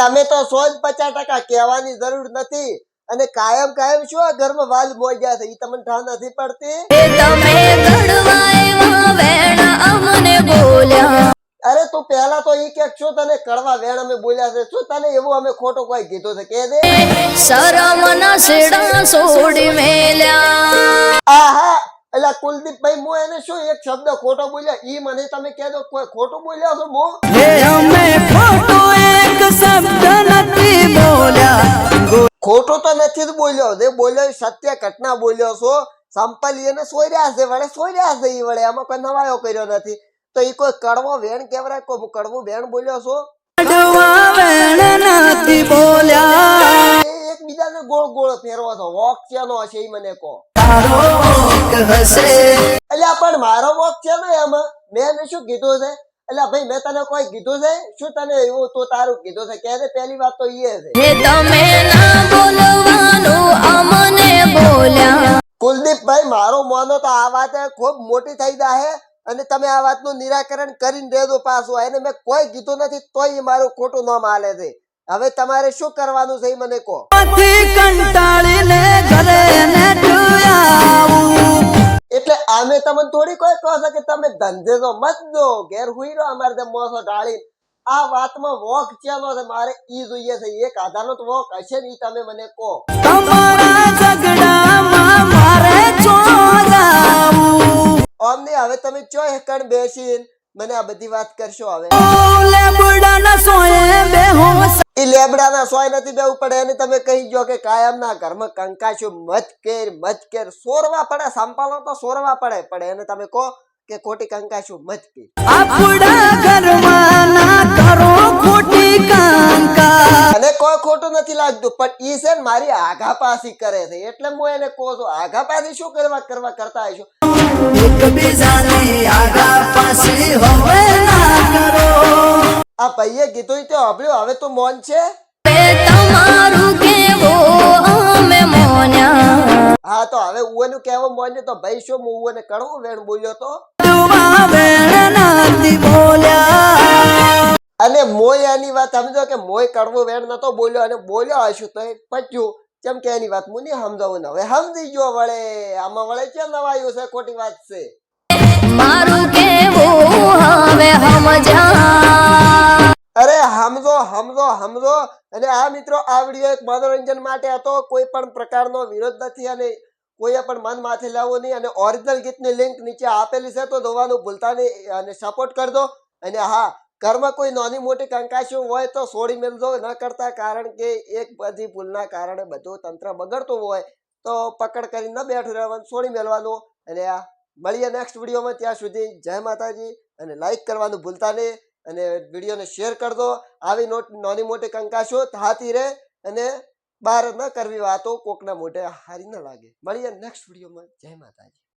તમે તો સો જ પચાસ ટકા કહેવાની જરૂર નથી. અને કાયમ કાયમ શું આ ઘરમાં વાલ મોજ્યા છે? એ તમને ઠા નથી પડતી? અરે તું પહેલા તો ઈ કે શું તને કડવા વેણ અમે બોલ્યા છે? શું તને એવું અમે ખોટો કોઈ કીધું છે? કે દે. શરમના સેડા છોડી મેલ્યા. આહા એટલે કુલદીપભાઈ હું એને શું એક શબ્દ ખોટો બોલ્યા? ઈ મને તમે કહેજો કોઈ ખોટું બોલ્યા છો હું અમે ખોટો શબ્દ નથી બોલ્યા ખોટું તો નથી જ બોલ્યો. જે બોલ્યો સત્ય ઘટના બોલ્યો છો. સંપાલી એને સોર્યા છે વડે સોર્યા છે એ વડે આમાં કોઈ નવાયો કર્યો નથી. તો એ કોઈ કડવો વેણ કેવરાય કોઈ કડવું વેણ બોલ્યો છો? બોલ્યા એકબીજાને ગોળ ગોળ ફેરવો છો. વોક ચેનો હશે ઈ મને કહો. એટલે પણ મારો વોક છે ને એમાં? મેં શું કીધું છે? એટલે ભાઈ મેં તને કોઈ કીધું છે? શું તને એવું તો તારું કીધું છે? કે પહેલી વાત તો એ છે. તમે ના બોલવાનું અમને બોલ્યા. કુલદીપભાઈ મારો માનો તો આ વાત ખૂબ મોટી થઈ જાય અને તમે આ વાતનું નિરાકરણ કરીને દેજો પાછું. એને મેં કોઈ કીધું નથી તોય મારું ખોટું નામ હાલે છે. હવે તમારે શું કરવાનું છે એ મને કહો. કંટાળીને ઘરે એટલે આમે તમને થોડી કોઈ કહો છો કે તમે ધંધે તો મત દો ઘેર હુઈ રહો અમારે તે મોસો ઢાળી આ વાતમાં વોક ચાલો છે મારે ઈ જોઈએ છે એક આધારનો તો વોક હશે ને ઈ તમે મને કહો. અમને હવે તમે ચો એકણ બેસીને? મને આ બધી વાત કરશો હવે. ઈ લેબડાના સોય નથી બેવું પડે એને તમે કહી જો કે કાયમના ઘરમાં કંકાશું મત કેર મત કેર. સોરવા પડે સંભાળો તો સોરવા પડે પણ એને તમે કહો કે ખોટી કંકાશું મત પી આપણા ઘરમાં ના કરો ખોટી કંકા અને કોઈ ખોટું નથી લાગતું પણ ઈ છે ને મારી આઘા પાસી કરે છે. એટલે હું એને કહું છું આઘા પાસી શું કરવા કરવા કરતા હશો? એકબીજાની આગા પાછી હવે ના કરો. આ ભાઈએ કીધું તે અભળ્યું હવે તો મોન છે? તમારું કેવો અમે મોન્યા? હા તો હવે ઉવાનું કહેવું મોન્યું? તો ભાઈ શું હું ઉવાને કડવું વેણ બોલ્યો તો? અને મોય એની વાત સમજો કે મોય કડવો વેણ નતો બોલ્યો અને બોલ્યો હશું તો પચ્યું. કેમ કે એની વાત મુની સમજાવું હવે સમજી ગયો વળે. આમાં વળે છે નવાયું છે? ખોટી વાત છે. મારું કેવું હવે સમજા અરે સમજો સમજો હમજો અને આ મિત્રો આ વીડિયો એક મનોરંજન માટે હતો. કોઈ પણ પ્રકારનો વિરોધ નથી અને કોઈએ પણ મન માથે લેવું નહીં અને ઓરિજિનલ ગીતની લિંક નીચે આપેલી છે, તો જોવાનું ભૂલતા નહીં અને સપોર્ટ કરજો અને હા, ઘરમાં કોઈ નાની મોટી કંકાશીઓ હોય તો છોડી મેળજો ન કરતા, કારણ કે એક બધી ભૂલના કારણે બધું તંત્ર બગડતું હોય. તો પકડ કરીને ન બેઠું રહેવાનું છોડી મેળવાનું. અને આ મળીએ નેક્સ્ટ વિડીયોમાં, ત્યાં સુધી જય માતાજી અને લાઈક કરવાનું ભૂલતા નહીં. અને વિડીયોને શેર કરજો આવી નોટ, નાની મોટી કંકાશો થાતી રહે અને બહાર ન કરવી વાતો કોકના મોઢે હારી ન લાગે. મળીએ નેક્સ્ટ વિડીયોમાં જય માતાજી.